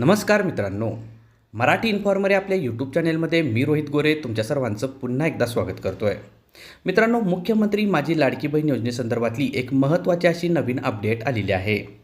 नमस्कार मित्रांनो. मराठी इन्फॉर्मर या आपल्या यूट्यूब चॅनेलमध्ये मी रोहित गोरे तुमच्या सर्वांचं पुन्हा एकदा स्वागत करतो आहे मित्रांनो मुख्यमंत्री माझी लाडकी बहीण योजनेसंदर्भातली एक महत्त्वाची अशी नवीन अपडेट आलेली आहे.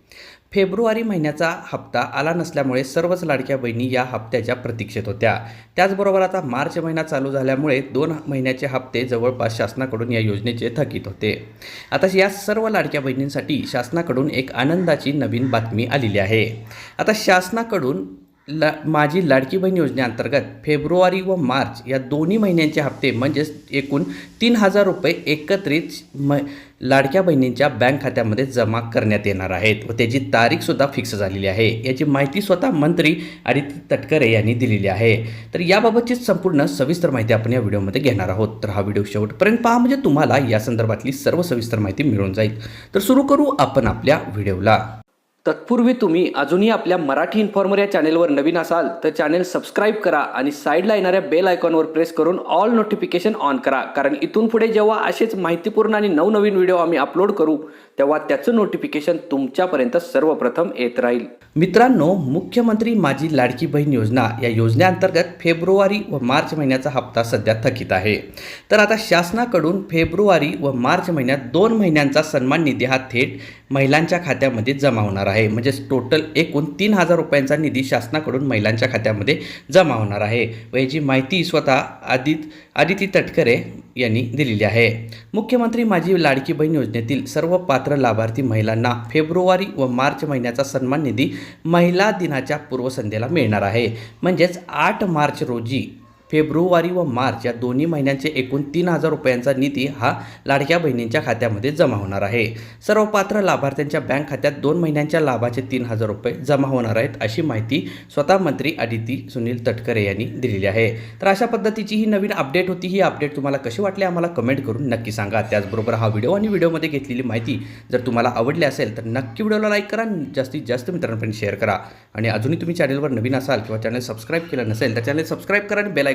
फेब्रुवारी महिन्याचा हप्ता आला नसल्यामुळे सर्वच लाडक्या बहिणी या हप्त्याच्या प्रतीक्षेत होत्या. त्याचबरोबर आता मार्च महिना चालू झाल्यामुळे दोन महिन्याचे हप्ते जवळपास शासनाकडून या योजनेचे थकीत होते. आता या सर्व लाडक्या बहिणींसाठी शासनाकडून एक आनंदाची नवीन बातमी आलेली आहे. आता शासनाकडून ला माझी लाडकी बहीण योजनेअंतर्गत फेब्रुवारी व मार्च या दोन्ही महिन्यांचे हप्ते म्हणजेच एकूण तीन हजार रुपये एकत्रित म लाडक्या बहिणींच्या बँक खात्यामध्ये जमा करण्यात येणार आहेत व त्याची तारीखसुद्धा फिक्स झालेली आहे. याची माहिती स्वतः मंत्री आदित्य तटकरे यांनी दिलेली आहे. तर याबाबतची संपूर्ण सविस्तर माहिती आपण या व्हिडिओमध्ये घेणार आहोत. तर हा व्हिडिओ शेवटपर्यंत पहा म्हणजे तुम्हाला या संदर्भातली सर्व सविस्तर माहिती मिळून जाईल. तर सुरू करू आपण आपल्या व्हिडिओला. तत्पूर्वी तुम्ही अजूनही आपल्या मराठी इन्फॉर्मर या चॅनेलवर नवीन असाल तर चॅनेल सबस्क्राईब करा आणि साईडला येणाऱ्या बेल आयकॉनवर प्रेस करून ऑल नोटिफिकेशन ऑन करा. कारण इथून पुढे जेव्हा असेच माहितीपूर्ण आणि नवनवीन व्हिडिओ आम्ही अपलोड करू तेव्हा त्याचं नोटिफिकेशन तुमच्यापर्यंत सर्वप्रथम येत राहील. मित्रांनो मुख्यमंत्री माझी लाडकी बहीण योजना या योजनेअंतर्गत फेब्रुवारी व मार्च महिन्याचा हप्ता सध्या थकीत आहे. तर आता शासनाकडून फेब्रुवारी व मार्च महिन्यात दोन महिन्यांचा सन्मान निधी हा थेट महिलांच्या खात्यामध्ये जमा होणार आहे. आहे. म्हणजेच टोटल एकूण तीन हजार रुपयांचा निधी शासनाकडून महिलांच्या खात्यामध्ये जमा होणार आहे. व याची माहिती स्वतः आदित आदिती तटकरे यांनी दिलेली आहे. मुख्यमंत्री माझी लाडकी बहीण योजनेतील सर्व पात्र लाभार्थी महिलांना फेब्रुवारी व मार्च महिन्याचा सन्मान निधी महिला दिनाच्या पूर्वसंध्येला मिळणार आहे. म्हणजेच आठ मार्च रोजी फेब्रुवारी व मार्च या दोन्ही महिन्यांचे एकूण तीन हजार रुपयांचा निधी हा लाडक्या बहिणींच्या खात्यामध्ये जमा होणार आहे. सर्व पात्र लाभार्थ्यांच्या बँक खात्यात दोन महिन्यांच्या लाभाचे तीन हजार रुपये जमा होणार आहेत अशी माहिती स्वतः मंत्री आदिती सुनील तटकरे यांनी दिलेली आहे. तर अशा पद्धतीची ही नवीन अपडेट होती. ही अपडेट तुम्हाला कशी वाटली आम्हाला कमेंट करून नक्की सांगा. त्याचबरोबर हा व्हिडिओ आणि व्हिडिओमध्ये घेतलेली माहिती जर तुम्हाला आवडली असेल तर नक्की व्हिडिओला लाईक करा. आणि जास्तीत जास्त मित्रांपर्यंत शेअर करा. आणि अजूनही तुम्ही चॅनलवर नवीन असाल किंवा चॅनल सबस्क्राईब केलं नसेल तर चॅनल सबस्क्राईब करा आणि बेलाय